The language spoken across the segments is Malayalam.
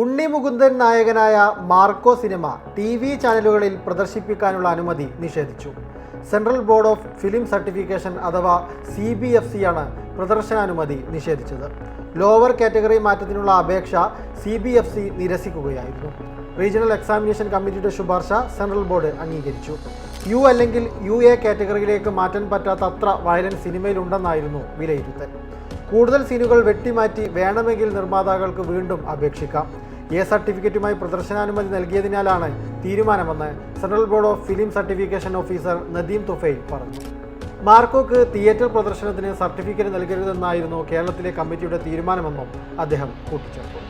ഉണ്ണി മുകുന്ദൻ നായകനായ മാർക്കോ സിനിമ ടി വി ചാനലുകളിൽ പ്രദർശിപ്പിക്കാനുള്ള അനുമതി നിഷേധിച്ചു. Central board of film certification അഥവാ സി ബി എഫ് സി ആണ് പ്രദർശനാനുമതി നിഷേധിച്ചത്. ലോവർ കാറ്റഗറി മാറ്റത്തിനുള്ള അപേക്ഷ സി ബി എഫ് സി നിരസിക്കുകയായിരുന്നു. റീജിയണൽ എക്സാമിനേഷൻ കമ്മിറ്റിയുടെ ശുപാർശ സെൻട്രൽ ബോർഡ് അംഗീകരിച്ചു. യു അല്ലെങ്കിൽ യു എ കാറ്റഗറിയിലേക്ക് മാറ്റാൻ പറ്റാത്ത അത്ര വയലൻസ് സിനിമയിലുണ്ടെന്നായിരുന്നു വിലയിരുത്തൽ. കൂടുതൽ സീനുകൾ വെട്ടിമാറ്റി വേണമെങ്കിൽ നിർമ്മാതാക്കൾക്ക് വീണ്ടും അപേക്ഷിക്കാം. എ സർട്ടിഫിക്കറ്റുമായി പ്രദർശനാനുമതി നൽകിയതിനാലാണ് തീരുമാനമെന്ന് central board of film certification officer Nadeem Tufail പറഞ്ഞു. മാർക്കോക്ക് തിയേറ്റർ പ്രദർശനത്തിന് സർട്ടിഫിക്കറ്റ് നൽകരുതെന്നായിരുന്നു കേരളത്തിലെ കമ്മിറ്റിയുടെ തീരുമാനമെന്നും അദ്ദേഹം കൂട്ടിച്ചേർത്തു.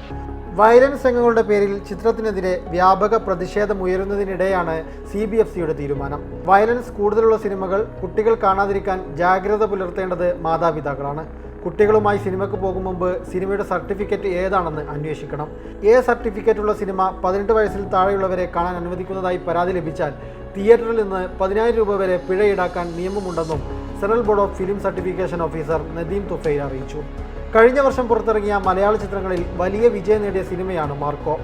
വയലൻസ് രംഗങ്ങളുടെ പേരിൽ ചിത്രത്തിനെതിരെ വ്യാപക പ്രതിഷേധം ഉയരുന്നതിനിടെയാണ് സി ബി എഫ് സിയുടെ തീരുമാനം. വയലൻസ് കൂടുതലുള്ള സിനിമകൾ കുട്ടികൾ കാണാതിരിക്കാൻ ജാഗ്രത പുലർത്തേണ്ടത് മാതാപിതാക്കളാണ്. കുട്ടികളുമായി സിനിമയ്ക്ക് പോകും മുമ്പ് സിനിമയുടെ സർട്ടിഫിക്കറ്റ് ഏതാണെന്ന് അന്വേഷിക്കണം. എ സർട്ടിഫിക്കറ്റ് ഉള്ള സിനിമ പതിനെട്ട് വയസ്സിൽ താഴെയുള്ളവരെ കാണാൻ അനുവദിക്കുന്നതായി പരാതി ലഭിച്ചാൽ തിയേറ്ററിൽ നിന്ന് പതിനായിരം രൂപ വരെ പിഴ ഈടാക്കാൻ നിയമമുണ്ടെന്നും central board of film certification officer Nadeem Tufail അറിയിച്ചു. കഴിഞ്ഞ വർഷം പുറത്തിറങ്ങിയ മലയാള ചിത്രങ്ങളിൽ വലിയ വിജയം നേടിയ സിനിമയാണ് മാർക്കോ.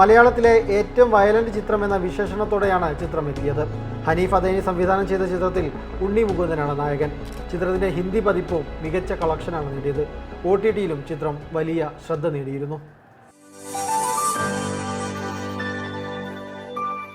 മലയാളത്തിലെ ഏറ്റവും വയലന്റ് ചിത്രം എന്ന വിശേഷണത്തോടെയാണ് ചിത്രം എത്തിയത് ഹനീഫ് അദേനി സംവിധാനം ചെയ്ത ചിത്രത്തിൽ ഉണ്ണി മുകുന്ദനാണ് നായകൻ. ചിത്രത്തിന്റെ ഹിന്ദി പതിപ്പും മികച്ച കളക്ഷനാണ് നേടിയത്. ഒ ടി ടിയിലും ചിത്രം വലിയ ശ്രദ്ധ നേടിയിരുന്നു.